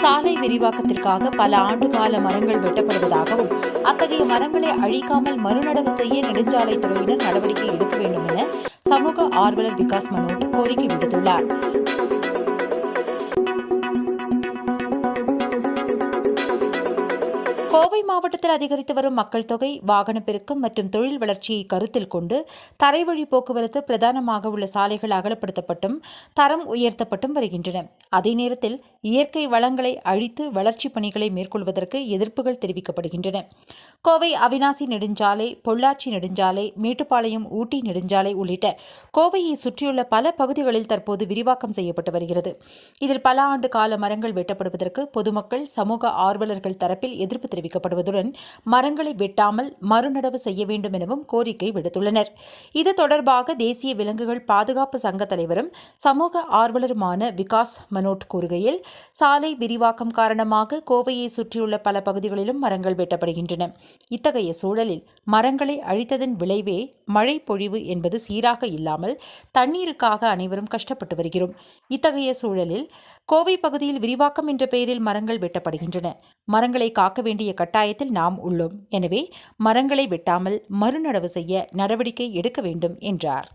சாலை விரிவாக்கத்திற்காக பல ஆண்டுகால மரங்கள் வெட்டப்படுவதாகவும் அத்தகைய மரங்களை அழிக்காமல் மறுநடவு செய்ய நெடுஞ்சாலைத்துறையினர் நடவடிக்கை எடுக்க வேண்டும் என சமூக ஆர்வலர் விகாஸ் மனோட் கோரிக்கை விடுத்துள்ளார். கோவை மாவட்டத்தில் அதிகரித்து வரும் மக்கள் தொகை வாகன பெருக்கம் மற்றும் தொழில் வளர்ச்சியை கருத்தில் கொண்டு தரைவழி போக்குவரத்து பிரதானமாக உள்ள சாலைகள் அகலப்படுத்தப்பட்டும் தரம் உயர்த்தப்பட்டும் வருகின்றன. அதே நேரத்தில் இயற்கை வளங்களை அழித்து வளர்ச்சிப் பணிகளை மேற்கொள்வதற்கு எதிர்ப்புகள் தெரிவிக்கப்படுகின்றன. கோவை அவினாசி நெடுஞ்சாலை பொள்ளாச்சி நெடுஞ்சாலை மேட்டுப்பாளையம் ஊட்டி நெடுஞ்சாலை உள்ளிட்ட கோவையை சுற்றியுள்ள பல பகுதிகளில் தற்போது விரிவாக்கம் செய்யப்பட்டு வருகிறது. இதில் பல ஆண்டு கால மரங்கள் வெட்டப்படுவதற்கு பொதுமக்கள் சமூக ஆர்வலர்கள் தரப்பில் எதிர்ப்பு தெரிவிக்கப்படுவதுடன் மரங்களை வெட்டாமல் மறுநடவு செய்ய வேண்டும் எனவும் கோரிக்கை விடுத்துள்ளனர். இது தொடர்பாக தேசிய விலங்குகள் பாதுகாப்பு சங்க தலைவரும் சமூக ஆர்வலருமான விகாஸ் மனோட் கூறுகையில் சாலை விரிவாக்கம் காரணமாக கோவையை சுற்றியுள்ள பல பகுதிகளிலும் மரங்கள் வெட்டப்படுகின்றன. இத்தகைய சூழலில் மரங்களை அழித்ததன் விளைவே மழை பொழிவு என்பது சீராக இல்லாமல் தண்ணீருக்காக அனைவரும் கஷ்டப்பட்டு வருகிறோம். இத்தகைய சூழலில் கோவை பகுதியில் விரிவாக்கம் என்ற பெயரில் மரங்கள் வெட்டப்படுகின்றன. மரங்களை காக்க வேண்டிய கட்டாயத்தில் நாம் உள்ளோம். எனவே மரங்களை வெட்டாமல் மறுநடவு செய்ய நடவடிக்கை எடுக்க வேண்டும் என்றார்.